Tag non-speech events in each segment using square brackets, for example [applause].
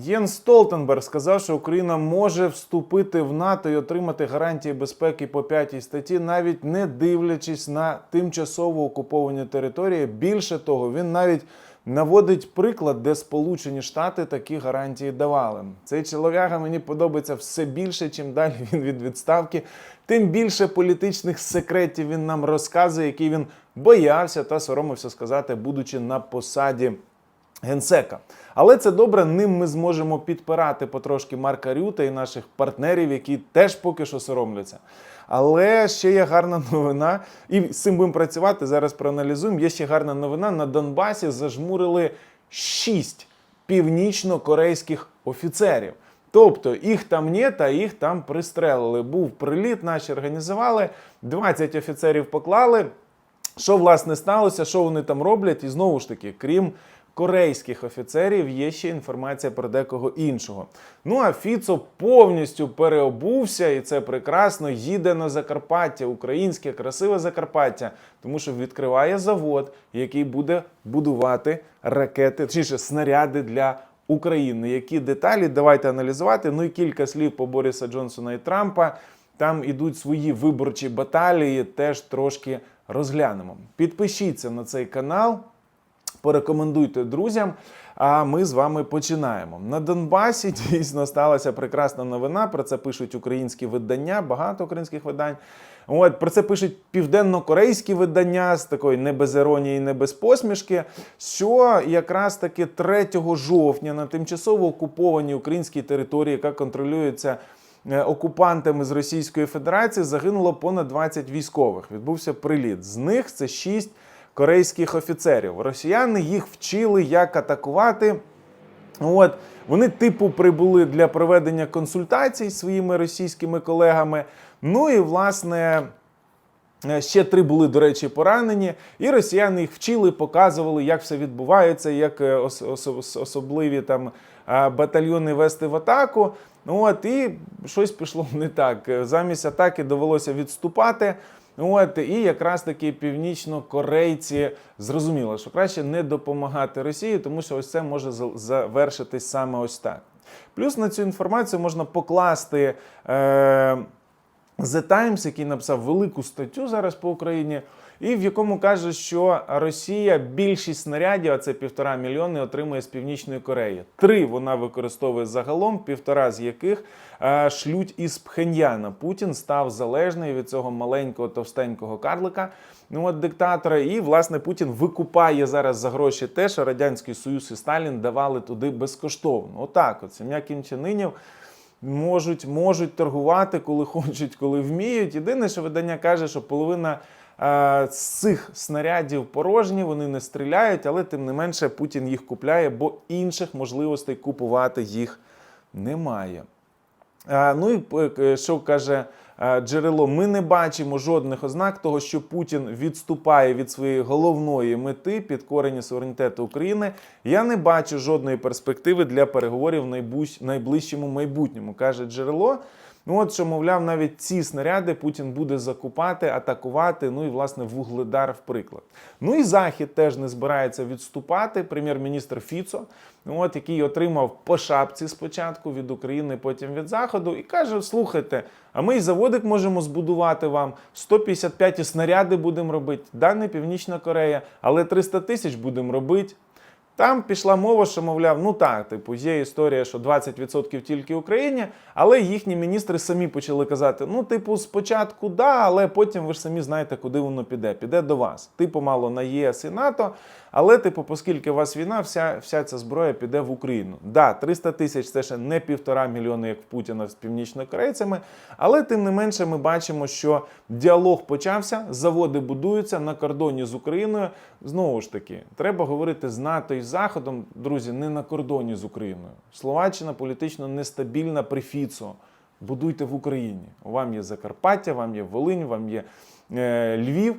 Єн Столтенберг сказав, що Україна може вступити в НАТО і отримати гарантії безпеки по п'ятій статті, навіть не дивлячись на тимчасово окуповані території. Більше того, він навіть наводить приклад, де Сполучені Штати такі гарантії давали. Цей чолов'яга мені подобається все більше, чим далі він від відставки, тим більше політичних секретів він нам розказує, які він боявся та соромився сказати, будучи на посаді генсека. Але це добре, ним ми зможемо підпирати потрошки Марка Рюта і наших партнерів, які теж поки що соромляться. Але ще є гарна [laughs] новина, і з цим будемо працювати. Зараз проаналізуємо. Є ще гарна новина. На Донбасі зажмурили шість північно-корейських офіцерів. Тобто їх там нет, а їх там пристрелили. Був приліт, наші організували, 20 офіцерів поклали. Що власне сталося, що вони там роблять, і знову ж таки, крім корейських офіцерів, є ще інформація про декого іншого. Ну а Фіцо повністю переобувся, і це прекрасно. Їде на Закарпаття, українське красиве Закарпаття, тому що відкриває завод, який буде будувати ракети, точніше, снаряди для України. Які деталі давайте аналізувати. Ну і кілька слів по Боріса Джонсона і Трампа. Там ідуть свої виборчі баталії, теж трошки розглянемо. Підпишіться на цей канал, порекомендуйте друзям. А ми з вами починаємо. На Донбасі [laughs] дійсно сталася прекрасна новина. Про це пишуть українські видання, багато українських видань. От про це пишуть південно-корейські видання з такої не без іронії, не без посмішки. Що якраз таки 3 жовтня на тимчасово окупованій українській території, яка контролюється е, окупантами з Російської Федерації, загинуло понад 20 військових. Відбувся приліт. З них це 6 корейських офіцерів. Росіяни їх вчили, як атакувати. От вони, типу, прибули для проведення консультацій зі своїми російськими колегами. Ну і власне. Е, Ще три були, до речі, поранені, і росіяни їх вчили, показували, як все відбувається, як е, ос- ос- особливі там е, батальйони вести в атаку. От, і щось пішло не так. Замість атаки довелося відступати. От, і якраз таки північно-корейці зрозуміли, що краще не допомагати Росії, тому що ось це може завершитись саме ось так. Плюс на цю інформацію можна покласти. Е- The Times, який написав велику статтю зараз по Україні, і в якому каже, що Росія більшість снарядів, а це півтора мільйони, отримує з Північної Кореї. Три вона використовує загалом, півтора з яких е, шлють із Пхеньяна. Путін став залежний від цього маленького товстенького карлика. Ну от диктатора, і власне Путін викупає зараз за гроші те, що радянський Союз і Сталін давали туди безкоштовно. Отак, от сім'я кінчанинів можуть, можуть торгувати, коли [laughs] хочуть, коли вміють. Єдине, що видання каже, що половина з цих снарядів порожні, вони не стріляють, але тим не менше Путін їх купляє, бо інших можливостей купувати їх немає. Ну і е, що каже е, джерело, ми не бачимо жодних ознак того, що Путін відступає від своєї головної мети підкорення суверенітету України. Я не бачу жодної перспективи для переговорів в найближчому майбутньому, каже джерело. Ну от що, мовляв, навіть ці снаряди Путін буде закупати, атакувати. Ну і власне вугледар, в приклад. Ну і Захід теж не збирається відступати. Прем'єр-міністр Фіцо, ну, от який отримав по шапці спочатку від України, потім від Заходу, і каже: слухайте, а ми і заводик можемо збудувати вам 155 і снаряди будемо робити. Да, не Північна Корея, але 300 тисяч будемо робити. Там пішла мова, що мовляв, ну так, типу, є історія, що 20% тільки Україні, але їхні міністри самі почали казати: ну, типу, спочатку да, але потім ви ж самі знаєте, куди воно піде. Піде до вас. Типу, мало на ЄС і НАТО, але, типу, оскільки у вас війна, вся, вся ця зброя піде в Україну. Да, 300 тисяч це ще не півтора мільйони, як в Путіна з північнокорейцями, але тим не менше ми бачимо, що діалог почався, заводи будуються на кордоні з Україною. Знову ж таки, треба говорити з НАТО і Заходом, друзі, не на кордоні з Україною. Словаччина політично нестабільна при Фіцо. Будуйте в Україні. Вам є Закарпаття, вам є Волинь, вам є е, Львів.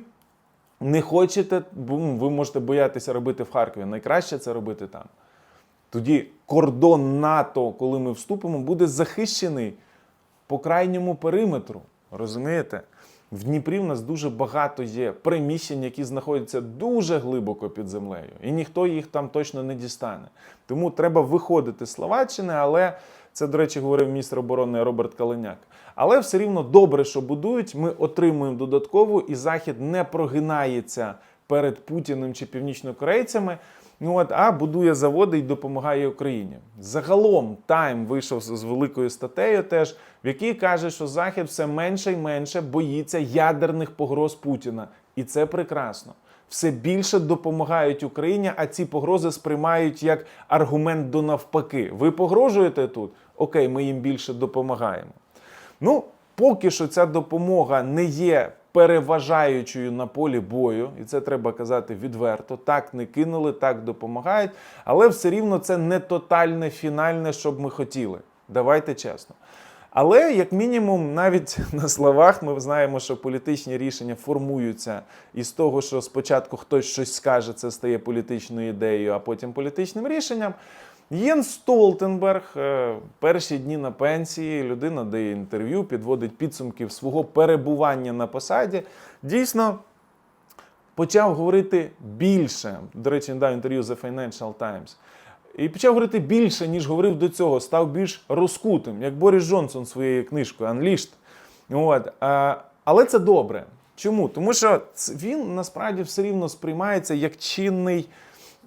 Не хочете, ви можете боятися робити в Харкові. Найкраще це робити там. Тоді кордон НАТО, коли ми вступимо, буде захищений по крайньому периметру. Розумієте? В Дніпрі в нас дуже багато є приміщень, які знаходяться дуже глибоко під землею, і ніхто їх там точно не дістане. Тому треба виходити з Словаччини, але це, до речі, говорив міністр оборони Роберт Калиняк. Але все рівно добре, що будують. Ми отримуємо додаткову, і Захід не прогинається перед Путіним чи північнокорейцями. Ну от, а будує заводи і допомагає Україні. Загалом Тайм вийшов з великою статтею, теж в якій каже, що Захід все менше і менше боїться ядерних погроз Путіна, і це прекрасно. Все більше допомагають Україні, а ці погрози сприймають як аргумент до навпаки. Ви погрожуєте тут? Окей, ми їм більше допомагаємо. Ну, поки що ця допомога не є переважаючою на полі бою, і це треба казати відверто. Так не кинули, так допомагають, але все рівно це не тотальне фінальне, що б ми хотіли. Давайте чесно. Але, як мінімум, навіть [laughs] на словах ми знаємо, що політичні рішення формуються із того, що спочатку хтось щось скаже, це стає політичною ідеєю, а потім політичним рішенням. Єн Столтенберг, е, перші дні на пенсії, людина дає інтерв'ю, підводить підсумки свого перебування на посаді. Дійсно, почав говорити більше. До речі, дав інтерв'ю The Financial Times. І почав говорити більше, ніж говорив до цього, став більш розкутим, як Борис Джонсон своєю книжкою Unleashed. От. Але це добре. Чому? Тому що він насправді все рівно сприймається як чинний.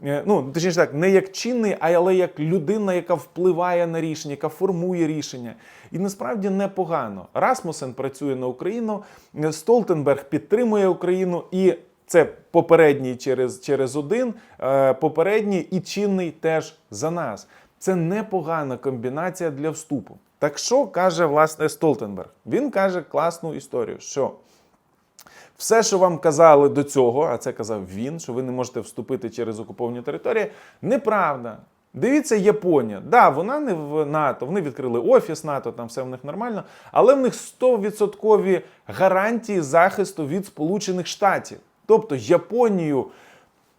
Е, Ну, точніше так, не як чинний, а але як людина, яка впливає на рішення, яка формує рішення. І насправді непогано. Расмусен працює на Україну, е, Столтенберг підтримує Україну, і це попередній через, через один, е, попередній і чинний теж за нас. Це непогана комбінація для вступу. Так що каже власне Столтенберг? Він каже класну історію, що все, що вам казали до цього, а це казав він, що ви не можете вступити через окуповані території, неправда. Дивіться, Японія. Да, вона не в НАТО, вони відкрили офіс НАТО, там все в них нормально, але в них 100% гарантії захисту від Сполучених Штатів. Тобто Японію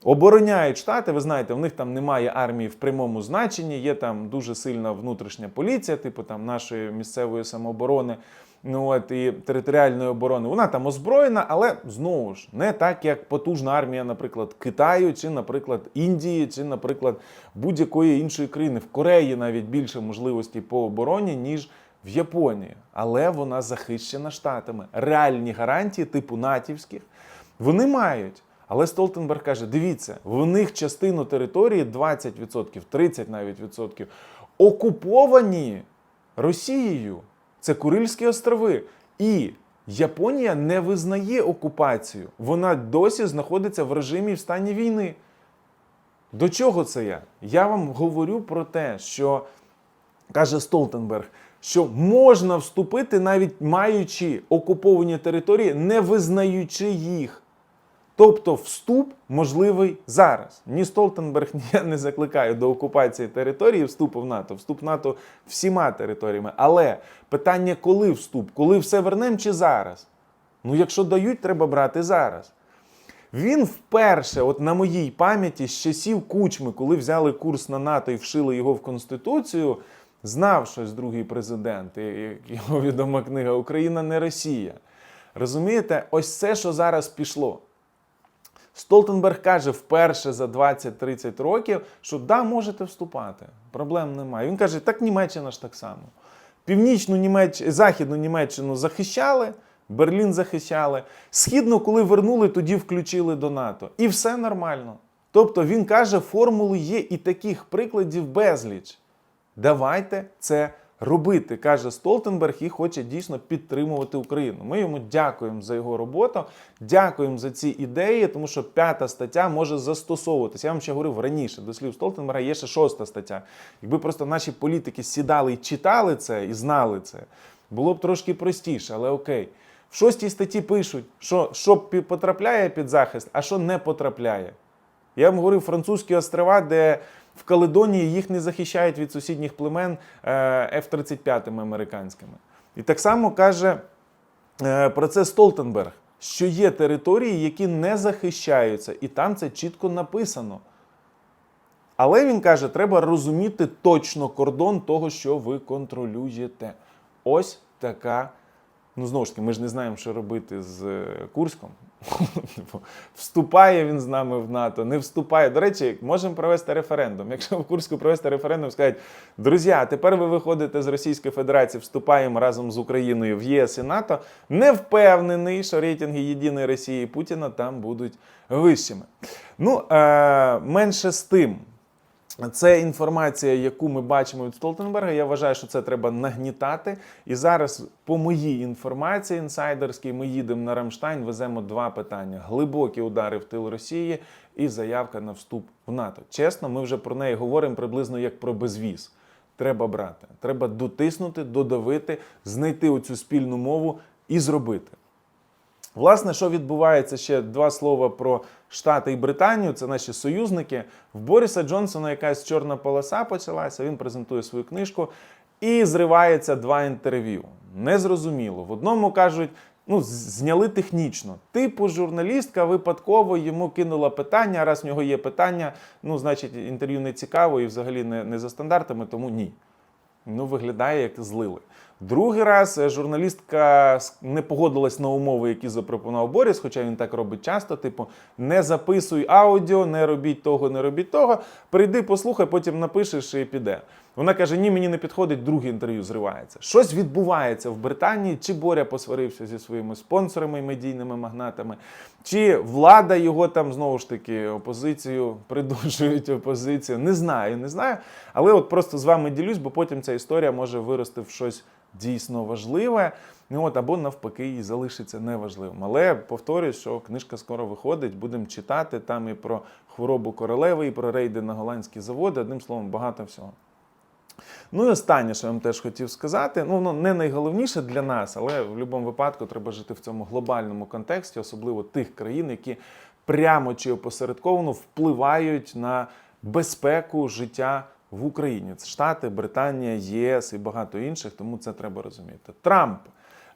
обороняють Штати. Ви знаєте, в них там немає армії в прямому значенні, є там дуже сильна внутрішня поліція, типу там нашої місцевої самооборони. Ну от і територіальної оборони, вона там озброєна, але знову ж не так, як потужна армія, наприклад, Китаю, чи, наприклад, Індії, чи, наприклад, будь-якої іншої країни. В Кореї навіть більше можливостей по обороні, ніж в Японії. Але вона захищена штатами. Реальні гарантії, типу натівських, вони мають. Але Столтенберг каже: дивіться, в них частину території 20%, 30 навіть відсотків окуповані Росією. Це Курильські острови. І Японія не визнає окупацію. Вона досі знаходиться в режимі в стані війни. До чого це я? Я вам говорю про те, що каже Столтенберг, що можна вступити, навіть маючи окуповані території, не визнаючи їх. Тобто вступ можливий зараз. Ні Столтенберг, [laughs] ні я не закликаю до окупації території вступу в НАТО. Вступ в НАТО всіма територіями. Але питання, коли вступ, коли все вернемо чи зараз? Ну, якщо дають, треба брати зараз. Він вперше, от на моїй пам'яті, з часів кучми, коли взяли курс на НАТО і вшили його в Конституцію, знав щось другий президент, як його відома книга Україна не Росія. Розумієте, ось це, що зараз пішло. Столтенберг каже вперше за 20-30 років, що да, можете вступати, проблем немає. Він каже, так Німеччина ж так само. Північну Німеччину, Західну Німеччину захищали, Берлін захищали. Східну, коли вернули, тоді включили до НАТО. І все нормально. Тобто він каже, формули є і таких прикладів безліч. Давайте це робити, каже Столтенберг, і хоче дійсно підтримувати Україну. Ми йому дякуємо за його роботу, дякуємо за ці ідеї, тому що п'ята стаття може застосовуватися. Я вам ще говорив раніше, до слів Столтенберга є ще шоста стаття. Якби просто наші політики сідали і читали це і знали це, було б трошки простіше, але окей. В шостій статті пишуть, що, що потрапляє під захист, а що не потрапляє. Я вам говорив французькі острова, де в Каледонії їх не захищають від сусідніх племен е, F-35 американськими. І так само каже е, про це Столтенберг, що є території, які не захищаються, і там це чітко написано. Але він каже, треба розуміти точно кордон того, що ви контролюєте. Ось така Ну, знову ж таки, ми ж не знаємо, що робити з е, Курськом. Типу, Вступає він з нами в НАТО, не вступає. До речі, можемо провести референдум. Якщо в Курську провести референдум, скажуть, друзі, тепер ви виходите з Російської Федерації, вступаємо разом з Україною в ЄС і НАТО. Не впевнений, що рейтинги Єдиної Росії і Путіна там будуть вищими. Ну, е- менше з тим. Це інформація, яку ми бачимо від Столтенберга. Я вважаю, що це треба нагнітати. І зараз, по моїй інформації інсайдерській, ми їдемо на Рамштайн, веземо два питання: глибокі удари в тил Росії і заявка на вступ в НАТО. Чесно, ми вже про неї говоримо приблизно як про безвіз. Треба брати, треба дотиснути, додавити, знайти оцю спільну мову і зробити. Власне, що відбувається ще два слова про Штати і Британію, це наші союзники. В Боріса Джонсона якась чорна полоса почалася. Він презентує свою книжку і зривається два інтерв'ю. Незрозуміло. В одному кажуть, ну, зняли технічно. Типу, журналістка випадково йому кинула питання. Раз в нього є питання, ну, значить, інтерв'ю не цікаво і взагалі не, не за стандартами, тому ні. Ну, виглядає, як злили. Другий раз е, журналістка не погодилась на умови, які запропонував Борис, хоча він так робить часто: типу, не записуй аудіо, не робіть того, не робіть того. Прийди, послухай, потім напишеш і піде. Вона каже: Ні, мені не підходить, друге інтерв'ю зривається. Щось відбувається в Британії, чи Боря посварився зі своїми спонсорами медійними магнатами, чи влада його там знову ж таки опозицію придушують опозицію. Не знаю, не знаю. Але от просто з вами ділюсь, бо потім ця історія може вирости в щось дійсно важливе. Ну, от, або навпаки, і залишиться неважливим. Але повторюю, що книжка скоро виходить, будемо читати там і про хворобу королеви, і про рейди на голландські заводи. Одним словом, багато всього. Ну і останнє, що я вам теж хотів сказати, ну воно не найголовніше для нас, але в будь-якому випадку треба жити в цьому глобальному контексті, особливо тих країн, які прямо чи опосередковано впливають на безпеку життя в Україні. Це Штати, Британія, ЄС і багато інших, тому це треба розуміти. Трамп.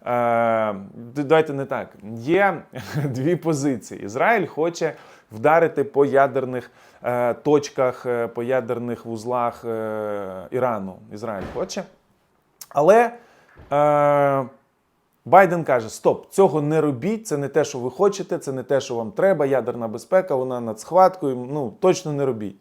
Е, давайте не так. Є [laughs] дві позиції. Ізраїль хоче вдарити по ядерних е, точках, е, по ядерних вузлах Ірану. Ізраїль хоче. Але Байден каже: Стоп, цього не робіть, це не те, що ви хочете, це не те, що вам треба. Ядерна безпека, вона над схваткою. Ну точно не робіть.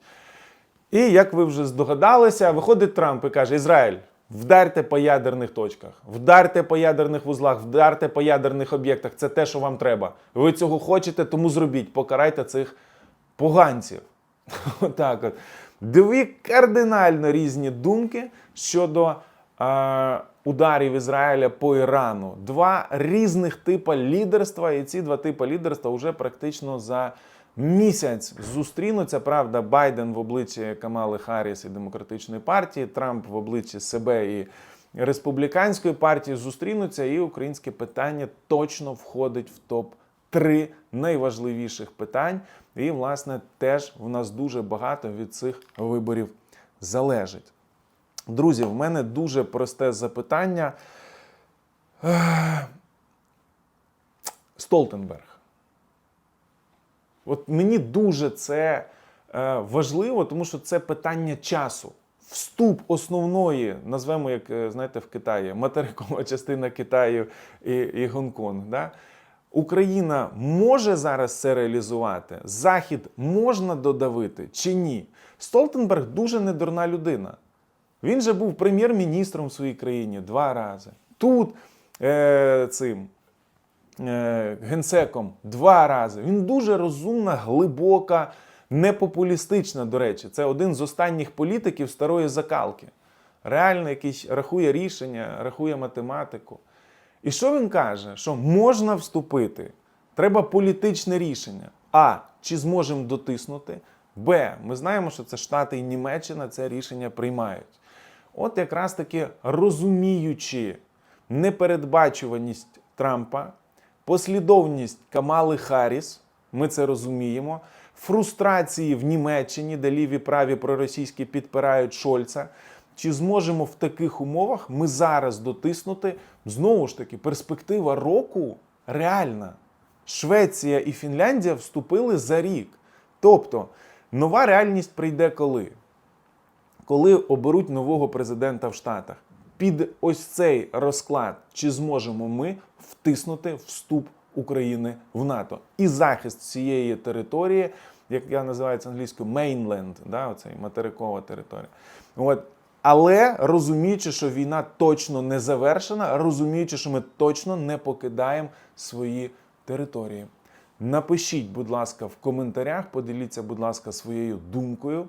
І як ви вже здогадалися, виходить Трамп і каже: Ізраїль, вдарте по ядерних точках, вдарте по ядерних вузлах, вдарте по ядерних об'єктах. Це те, що вам треба. Ви цього хочете, тому зробіть. Покарайте цих поганців. [laughs] Отак от. Дві кардинально різні думки щодо е, ударів Ізраїля по Ірану. Два різних типа лідерства, і ці два типи лідерства вже практично за місяць зустрінуться. Правда, Байден в обличчі Камали Харріс і демократичної партії, Трамп в обличчі себе і республіканської партії зустрінуться, і українське питання точно входить в топ. Три найважливіших питань, і, власне, теж в нас дуже багато від цих виборів залежить. Друзі, в мене дуже просте запитання. Столтенберг. От мені дуже це е, важливо, тому що це питання часу. Вступ основної, назвемо, як е, знаєте, в Китаї, материкова [laughs] частина Китаю і, і Гонконг. Да? Україна може зараз це реалізувати? Захід можна додавити чи ні? Столтенберг дуже недурна людина. Він же був прем'єр-міністром в своїй країні два рази. Тут е, цим генсеком два рази. Він дуже розумна, глибока, непопулістична, до речі. Це один з останніх політиків старої закалки. Реально якийсь рахує рішення, рахує математику. І що він каже? Що можна вступити? Треба політичне рішення. А. Чи зможемо дотиснути? Б. Ми знаємо, що це Штати і Німеччина це рішення приймають. От якраз таки розуміючи непередбачуваність Трампа, послідовність Камали Харріс, ми це розуміємо, фрустрації в Німеччині, де ліві праві проросійські підпирають Шольца. Чи зможемо в таких умовах ми зараз дотиснути? Знову ж таки, перспектива року реальна. Швеція і Фінляндія вступили за рік. Тобто, нова реальність прийде коли? Коли оберуть нового президента в Штатах. Під ось цей розклад, чи зможемо ми втиснути вступ України в НАТО і захист цієї території, як я називаю це англійською mainland, да, оцей материкова територія. От. Але розуміючи, що війна точно не завершена, розуміючи, що ми точно не покидаємо свої території. Напишіть, будь ласка, в коментарях, поділіться, будь ласка, своєю думкою.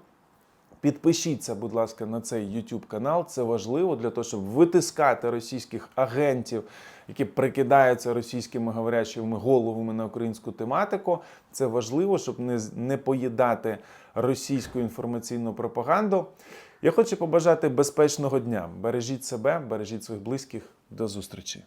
Підпишіться, будь ласка, на цей YouTube канал. Це важливо для того, щоб витискати російських агентів, які прикидаються російськими говорячими головами на українську тематику. Це важливо, щоб не, не поїдати російську інформаційну пропаганду. Я хочу побажати безпечного дня. Бережіть себе, бережіть своїх близьких. До зустрічі.